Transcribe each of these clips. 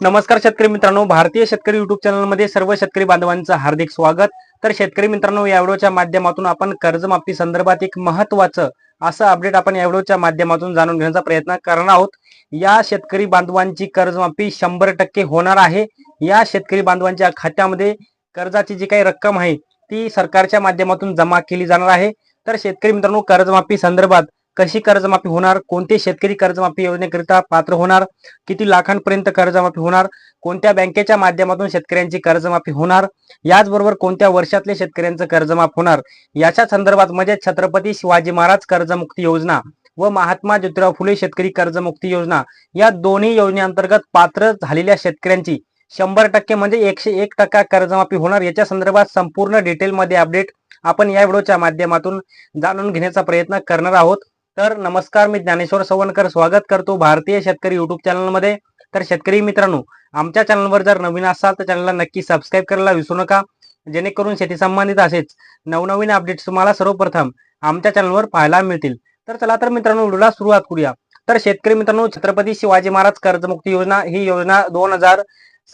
नमस्कार शेतकरी मित्रांनो भारतीय शेतकरी युट्यूब चॅनलमध्ये सर्व शेतकरी बांधवांचं हार्दिक स्वागत. तर शेतकरी मित्रांनो या व्हिडिओच्या माध्यमातून आपण कर्जमाफी संदर्भात एक महत्वाचं असं अपडेट आपण या व्हिडिओच्या माध्यमातून जाणून घेण्याचा प्रयत्न करणार आहोत. या शेतकरी बांधवांची कर्जमाफी शंभर टक्के होणार आहे. या शेतकरी बांधवांच्या खात्यामध्ये कर्जाची जी काही रक्कम आहे ती सरकारच्या माध्यमातून जमा केली जाणार आहे. तर शेतकरी मित्रांनो कर्जमाफी संदर्भात कशी कर्जमाफी होणार? कोणते शेतकरी कर्जमाफी योजनेकरिता पात्र होणार? किती लाखांपर्यंत कर्जमाफी होणार? कोणत्या बँकेच्या माध्यमातून शेतकऱ्यांची कर्जमाफी होणार? याचबरोबर कोणत्या वर्षातले शेतकऱ्यांचं कर्जमाफ होणार? याच्या संदर्भात म्हणजे छत्रपती शिवाजी महाराज कर्जमुक्ती योजना व महात्मा ज्योतिराव फुले शेतकरी कर्जमुक्ती योजना या दोन्ही योजनेअंतर्गत पात्र झालेल्या शेतकऱ्यांची शंभर टक्के म्हणजे एकशे एक टक्का कर्जमाफी होणार. याच्या संदर्भात संपूर्ण डिटेलमध्ये अपडेट आपण या व्हिडिओच्या माध्यमातून जाणून घेण्याचा प्रयत्न करणार आहोत. तर नमस्कार मी ज्ञानेश्वर सवणकर स्वागत करतो भारतीय शेतकरी युट्यूब चॅनलमध्ये तर शेतकरी मित्रांनो आमच्या चॅनलवर जर नवीन असाल तर चॅनलला नक्की सबस्क्राईब करायला विसरू नका. जेणेकरून शेती संबंधित असेच नवनवीन अपडेट्स तुम्हाला सर्वप्रथम आमच्या चॅनलवर पाहायला मिळतील. तर चला तर मित्रांनो व्हिडिओला सुरुवात करूया. तर शेतकरी मित्रांनो छत्रपती शिवाजी महाराज कर्जमुक्ती योजना ही योजना दोन हजार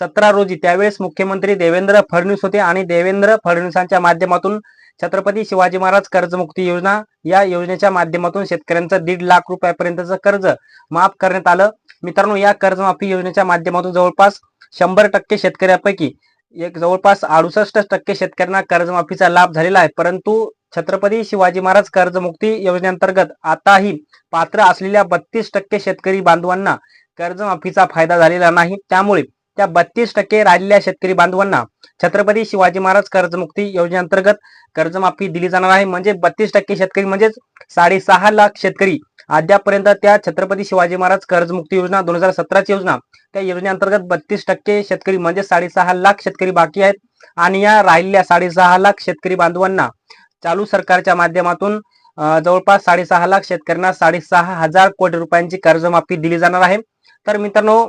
सतरा रोजी त्यावेळेस मुख्यमंत्री देवेंद्र फडणवीस होते आणि देवेंद्र फडणवीसांच्या माध्यमातून छत्रपती शिवाजी महाराज कर्जमुक्ती योजना या योजनेच्या माध्यमातून शेतकऱ्यांचं दीड लाख रुपयापर्यंतचं कर्ज माफ करण्यात आलं. मित्रांनो या कर्जमाफी योजनेच्या माध्यमातून जवळपास शंभर टक्के शेतकऱ्यापैकी एक जवळपास अडुसष्ट टक्के शेतकऱ्यांना कर्जमाफीचा लाभ झालेला आहे. परंतु छत्रपती शिवाजी महाराज कर्जमुक्ती योजनेअंतर्गत आताही पात्र असलेल्या बत्तीस टक्के शेतकरी बांधवांना कर्जमाफीचा फायदा झालेला नाही. त्यामुळे त्या बत्तीस टक्के राहिलेल्या शेतकरी बांधवांना छत्रपती शिवाजी महाराज कर्जमुक्ती योजनेअंतर्गत कर्जमाफी दिली जाणार आहे. म्हणजे बत्तीस टक्के शेतकरी म्हणजेच साडेसहा लाख शेतकरी अद्यापर्यंत त्या छत्रपती शिवाजी महाराज कर्जमुक्ती योजना दोन हजार सतराची योजना त्या योजनेअंतर्गत बत्तीस टक्के शेतकरी म्हणजे साडेसहा लाख शेतकरी बाकी आहेत. आणि या राहिलेल्या साडेसहा लाख शेतकरी बांधवांना चालू सरकारच्या माध्यमातून जवळपास साडेसहा लाख शेतकऱ्यांना साडेसहा हजार कोटी रुपयांची कर्जमाफी दिली जाणार आहे. तर मित्रांनो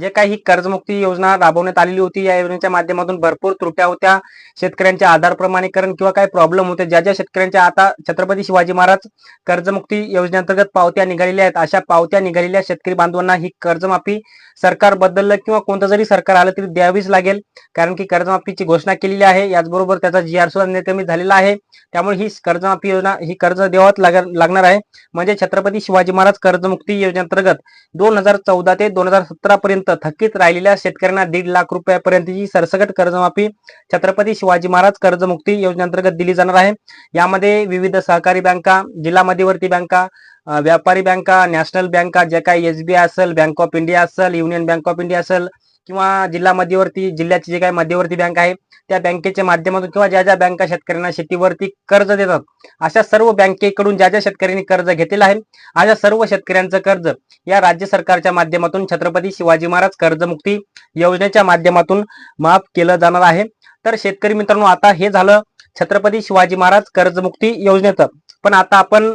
जे काही ही कर्जमुक्ती योजना राबवण्यात आलेली होती. या योजनेच्या माध्यमातून भरपूर त्रुट्या होत्या. शेतकऱ्यांच्या आधार प्रमाणीकरण किंवा काही प्रॉब्लेम होते. ज्या ज्या शेतकऱ्यांच्या आता छत्रपती शिवाजी महाराज कर्जमुक्ती योजनेअंतर्गत पावत्या निघालेल्या आहेत. अशा पावत्या निघालेल्या शेतकरी बांधवांना ही कर्जमाफी सरकार बदललं किंवा कोणतं जरी सरकार आलं तरी द्यावीच लागेल. कारण की कर्जमाफीची घोषणा केलेली आहे. याचबरोबर त्याचा जी आर सुद्धा निर्गमित झालेला आहे. त्यामुळे ही कर्जमाफी योजना ही कर्ज द्यावाच लाग- लागणार आहे. म्हणजे छत्रपती शिवाजी महाराज कर्जमुक्ती योजनेअंतर्गत दोन हजार चौदा ते दोन हजार सतरा पर्यंत थकीत राहिलेल्या शेतकऱ्यांना दीड लाख रुपयापर्यंतची सरसकट कर्जमाफी छत्रपती शिवाजी महाराज कर्जमुक्ती योजनेअंतर्गत दिली जाणार आहे. यामध्ये विविध सहकारी बँका जिल्हा मध्यवर्ती बँका व्यापारी बँका नॅशनल बँका ज्या काही एसबीआय असेल बँक ऑफ इंडिया असेल युनियन बँक ऑफ इंडिया असेल किंवा जिल्हा मध्यवर्ती जिल्ह्याची जे काही मध्यवर्ती बँक आहे त्या बँकेच्या माध्यमातून किंवा ज्या ज्या बँका शेतकऱ्यांना शेतीवरती कर्ज देतात अशा सर्व बँकेकडून ज्या ज्या शेतकऱ्यांनी कर्ज घेतलेलं आहे अशा सर्व शेतकऱ्यांचं कर्ज या राज्य सरकारच्या माध्यमातून छत्रपती शिवाजी महाराज कर्जमुक्ती योजनेच्या माध्यमातून माफ केलं जाणार आहे. तर शेतकरी मित्रांनो आता हे झालं छत्रपती शिवाजी महाराज कर्जमुक्ती योजनेचं. पण आता आपण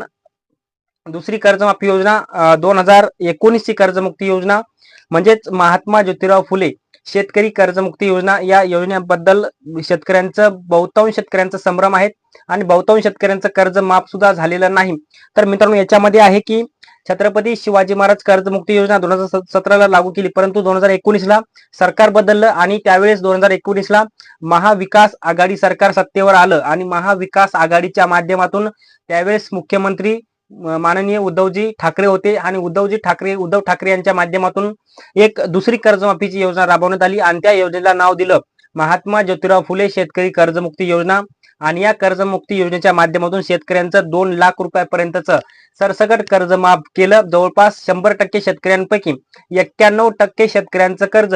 दुसरी कर्जमाफी योजना दोन हजार एकोणीसची कर्जमुक्ती योजना म्हणजेच महात्मा ज्योतिराव फुले शेतकरी कर्जमुक्ती योजना या योजनेबद्दल शेतकऱ्यांचं बहुतांश शेतकऱ्यांचा संभ्रम आहे आणि बहुतांश शेतकऱ्यांचं कर्ज माफ सुद्धा झालेलं नाही. तर मित्रांनो याच्यामध्ये आहे की छत्रपती शिवाजी महाराज कर्जमुक्ती योजना दोन हजार सतराला लागू केली. परंतु दोन हजार एकोणीसला सरकार बदललं आणि त्यावेळेस दोन हजार एकोणीसला महाविकास आघाडी सरकार सत्तेवर आलं आणि महाविकास आघाडीच्या माध्यमातून त्यावेळेस मुख्यमंत्री माननीय उद्धवजी ठाकरे होते आणि उद्धवजी ठाकरे उद्धव ठाकरे यांच्या माध्यमातून एक दुसरी कर्जमाफीची योजना राबवण्यात आली आणि त्या योजनेला नाव दिलं. महात्मा ज्योतिराव फुले शेतकरी कर्जमुक्ती योजना आणि या कर्जमुक्ती योजनेच्या माध्यमातून शेतकऱ्यांचं दोन लाख रुपयापर्यंतचं सरसकट कर्ज माफ केलं. जवळपास शंभर टक्के शेतकऱ्यांपैकी एक्क्याण्णव टक्के शेतकऱ्यांचं कर्ज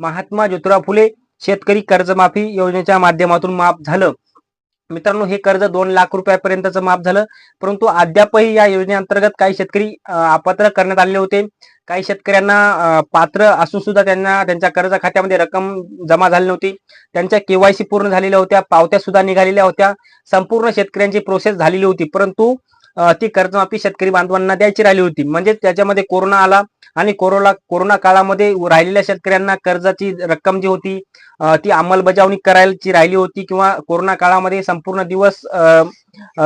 महात्मा ज्योतिराव फुले शेतकरी कर्जमाफी योजनेच्या माध्यमातून माफ झालं. मित्रांनो हे कर्ज दोन लाख रुपयापर्यंतचं माफ झालं. परंतु अद्यापही या योजनेअंतर्गत काही शेतकरी अपात्र करण्यात आलेले होते. काही शेतकऱ्यांना पात्र असून सुद्धा त्यांना त्यांच्या कर्ज खात्यामध्ये रक्कम जमा झाली नव्हती. त्यांच्या केवायसी पूर्ण झालेल्या होत्या पावत्या सुद्धा निघालेल्या होत्या. संपूर्ण शेतकऱ्यांची प्रोसेस झालेली होती. परंतु ती कर्जमाफी शेतकरी बांधवांना द्यायची राहिली होती. म्हणजे त्याच्यामध्ये कोरोना आला आणि कोरोना कोरोना काळामध्ये राहिलेल्या शेतकऱ्यांना कर्जाची रक्कम जी होती ती अंमलबजावणी करायची राहिली होती किंवा कोरोना काळामध्ये संपूर्ण दिवस अं,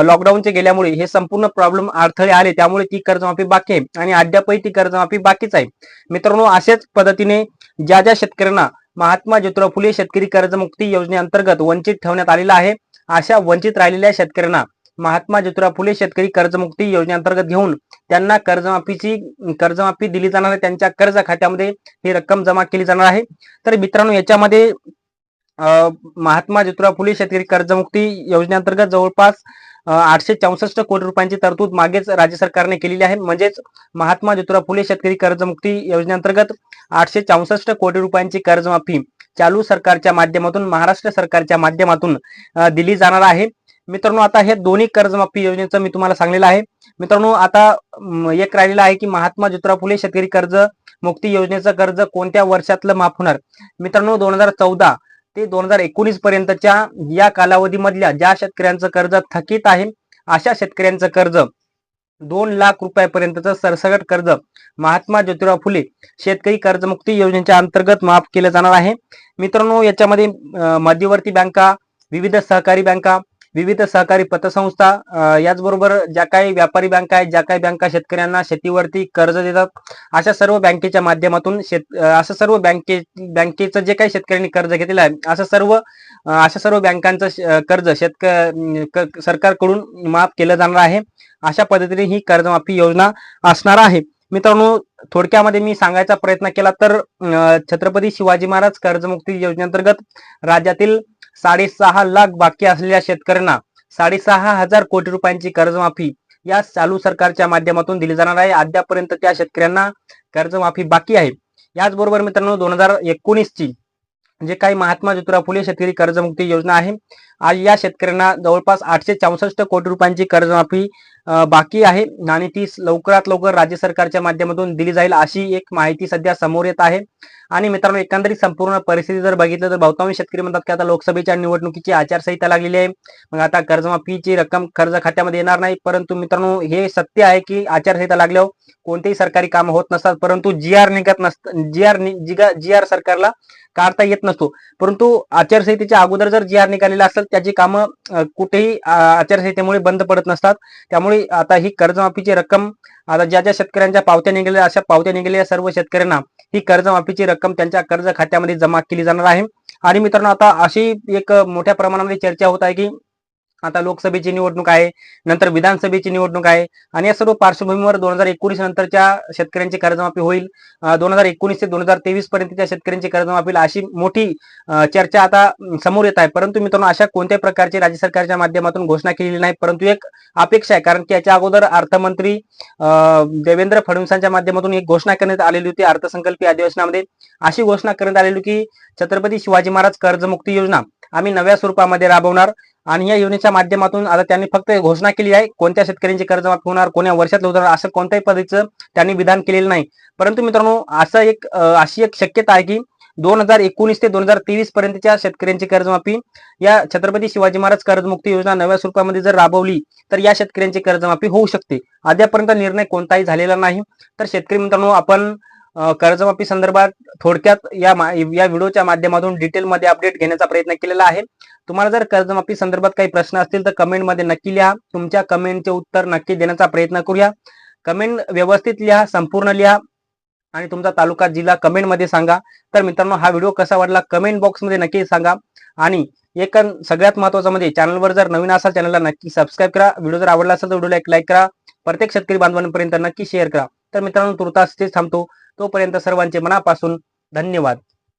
लॉकडाऊनचे गेल्यामुळे हे संपूर्ण प्रॉब्लेम अडथळे आले. त्यामुळे ती कर्जमाफी बाकी आहे आणि अद्यापही ती कर्जमाफी बाकीच आहे. मित्रांनो अशाच पद्धतीने ज्या ज्या शेतकऱ्यांना महात्मा ज्योतिराव फुले शेतकरी कर्जमुक्ती योजनेअंतर्गत वंचित ठेवण्यात आलेला आहे अशा वंचित राहिलेल्या शेतकऱ्यांना महात्मा ज्योतिराव फुले शेतकरी कर्जमुक्ती योजनेअंतर्गत घेऊन त्यांना कर्जमाफीची कर्जमाफी दिली जाणार आहे. त्यांच्या कर्ज खात्यामध्ये ही रक्कम जमा केली जाणार आहे. तर मित्रांनो याच्यामध्ये महात्मा ज्योतिराव फुले शेतकरी कर्जमुक्ती योजनेअंतर्गत जवळपास आठशे चौसष्ट कोटी रुपयांची तरतूद मागेच राज्य सरकारने केलेली आहे. म्हणजेच महात्मा ज्योतिराव फुले शेतकरी कर्जमुक्ती योजनेअंतर्गत आठशे चौसष्ट कोटी रुपयांची कर्जमाफी चालू सरकारच्या माध्यमातून महाराष्ट्र सरकारच्या माध्यमातून दिली जाणार आहे. मित्रांनो आता हे दोन्ही कर्जमाफी योजनेचं मी तुम्हाला सांगलेलं आहे. मित्रांनो आता एक राहिलेलं आहे की महात्मा ज्योतिराव फुले शेतकरी कर्ज मुक्ती योजनेचं कर्ज कोणत्या वर्षातलं माफ होणार? मित्रांनो दोन हजार चौदा ते दोन हजार एकोणीस पर्यंतच्या या कालावधीमधल्या ज्या शेतकऱ्यांचं कर्ज थकीत आहे अशा शेतकऱ्यांचं कर्ज दोन लाख रुपयापर्यंतचं सरसगट कर्ज महात्मा ज्योतिराव फुले शेतकरी कर्जमुक्ती योजनेच्या अंतर्गत माफ केलं जाणार आहे. मित्रांनो याच्यामध्ये मध्यवर्ती बँका विविध सहकारी बँका विविध सहकारी पतसंस्था याचबरोबर ज्या काही व्यापारी बँका आहेत ज्या काही बँका शेतकऱ्यांना शेतीवरती कर्ज देतात अशा सर्व बँकेच्या माध्यमातून शेत असं सर्व बँके बँकेचं जे काही शेतकऱ्यांनी कर्ज घेतलेलं आहे असं सर्व अशा सर्व बँकांचं कर्ज शेतक सरकारकडून माफ केलं जाणार आहे. अशा पद्धतीने ही कर्जमाफी योजना असणार आहे. मित्रांनो थोडक्यामध्ये मी सांगायचा प्रयत्न केला तर छत्रपती शिवाजी महाराज कर्जमुक्ती योजनेअंतर्गत राज्यातील साडेसहा लाख बाकी असलेल्या शेतकऱ्यांना साडेसहा हजार कोटी रुपयांची कर्जमाफी या चालू सरकारच्या माध्यमातून दिली जाणार आहे. अद्यापर्यंत त्या शेतकऱ्यांना कर्जमाफी बाकी आहे. याचबरोबर मित्रांनो दोन हजार एकोणीस ची जे काही महात्मा ज्योतिराव फुले शेतकरी कर्जमुक्ती योजना आहे आज या शेतकऱ्यांना जवळपास आठशे चौसष्ट कोटी रुपयांची कर्जमाफी बाकी आहे. आणि ती लवकरात लवकर राज्य सरकारच्या माध्यमातून दिली जाईल अशी एक माहिती सध्या समोर येत आहे. आणि मित्रांनो एकंदरीत संपूर्ण परिस्थिती जर बघितलं तर बहुतांश शेतकरी म्हणतात की आता लोकसभेच्या निवडणुकीची आचारसंहिता लागलेली आहे. मग आता कर्जमाफीची रक्कम कर्ज खात्यामध्ये येणार नाही. परंतु मित्रांनो हे सत्य आहे की आचारसंहिता लागल्यावर कोणतेही सरकारी काम होत नसतात. परंतु जी आर निघत नसत जी आर जी आर सरकारला काढता येत नसतो. परंतु आचारसंहितेच्या अगोदर जर जी आर निघालेला असेल त्याची कामं कुठेही आचारसंहितेमुळे बंद पडत नसतात. त्यामुळे आता ही कर्जमाफीची रक्कम आता ज्या ज्या शेतकऱ्यांच्या पावत्या निघालेल्या अशा पावत्या निघालेल्या सर्व शेतकऱ्यांना ही कर्जमाफीची रक्कम त्यांच्या कर्ज खात्यामध्ये जमा केली जाणार आहे. आणि मित्रांनो आता अशी एक मोठ्या प्रमाणामध्ये चर्चा होत आहे की आता लोकसभेची निवडणूक आहे नंतर विधानसभेची निवडणूक आहे आणि या सर्व पार्श्वभूमीवर दोन हजार एकोणीस नंतरच्या शेतकऱ्यांची कर्जमाफी होईल. दोन हजार एकोणीस ते दोन हजार तेवीस पर्यंतच्या शेतकऱ्यांची कर्जमाफी अशी मोठी चर्चा आता समोर येत आहे. परंतु मित्रांनो अशा कोणत्याही प्रकारची राज्य सरकारच्या माध्यमातून घोषणा केलेली नाही. परंतु एक अपेक्षा आहे कारण की याच्या अगोदर अर्थमंत्री अं, देवेंद्र फडणवीसांच्या माध्यमातून एक घोषणा करण्यात आलेली होती अर्थसंकल्पीय अधिवेशनामध्ये. अशी घोषणा करण्यात आलेली की छत्रपती शिवाजी महाराज कर्जमुक्ती योजना. आम्ही नव्या स्वरूपामध्ये राबवणार. आणि या योजनेच्या माध्यमातून आता त्यांनी फक्त घोषणा केली आहे कोणत्या शेतकऱ्यांची कर्जमाफी होणार कोण्या वर्षात होणार असं कोणत्याही पद्धतीचं त्यांनी विधान केलेलं नाही. परंतु मित्रांनो असं एक अशी एक शक्यता आहे की दोन हजार एकोणीस ते दोन हजार तेवीस पर्यंतच्या शेतकऱ्यांची कर्जमाफी या छत्रपती शिवाजी महाराज कर्जमुक्ती योजना नव्या स्वरूपामध्ये जर राबवली तर या शेतकऱ्यांची कर्जमाफी होऊ शकते. अद्यापर्यंत निर्णय कोणताही झालेला नाही. तर शेतकरी मित्रांनो आपण कर्जमाफी संदर्भात थोडक्यात या या व्हिडिओच्या माध्यमातून डिटेलमध्ये अपडेट घेण्याचा प्रयत्न केलेला आहे. तुम्हाला जर कर्जमाफी संदर्भात काही प्रश्न असतील तर कमेंटमध्ये नक्की लिहा. तुमच्या कमेंटचे उत्तर नक्की देण्याचा प्रयत्न करूया. कमेंट व्यवस्थित लिहा संपूर्ण लिहा आणि तुमचा तालुका जिल्हा कमेंटमध्ये सांगा. तर मित्रांनो हा व्हिडिओ कसा वाटला कमेंट बॉक्समध्ये नक्की सांगा. आणि एक सगळ्यात महत्वाचं म्हणजे चॅनलवर जर नवीन असाल चॅनलला नक्की सबस्क्राईब करा. व्हिडिओ जर आवडला असेल तर व्हिडिओला एक लाईक करा. प्रत्येक शेतकरी बांधवांपर्यंत नक्की शेअर करा. तर मित्रांनो तुर्तास तेच थांबतो. तोपर्यंत सर्वांचे मनापासून धन्यवाद.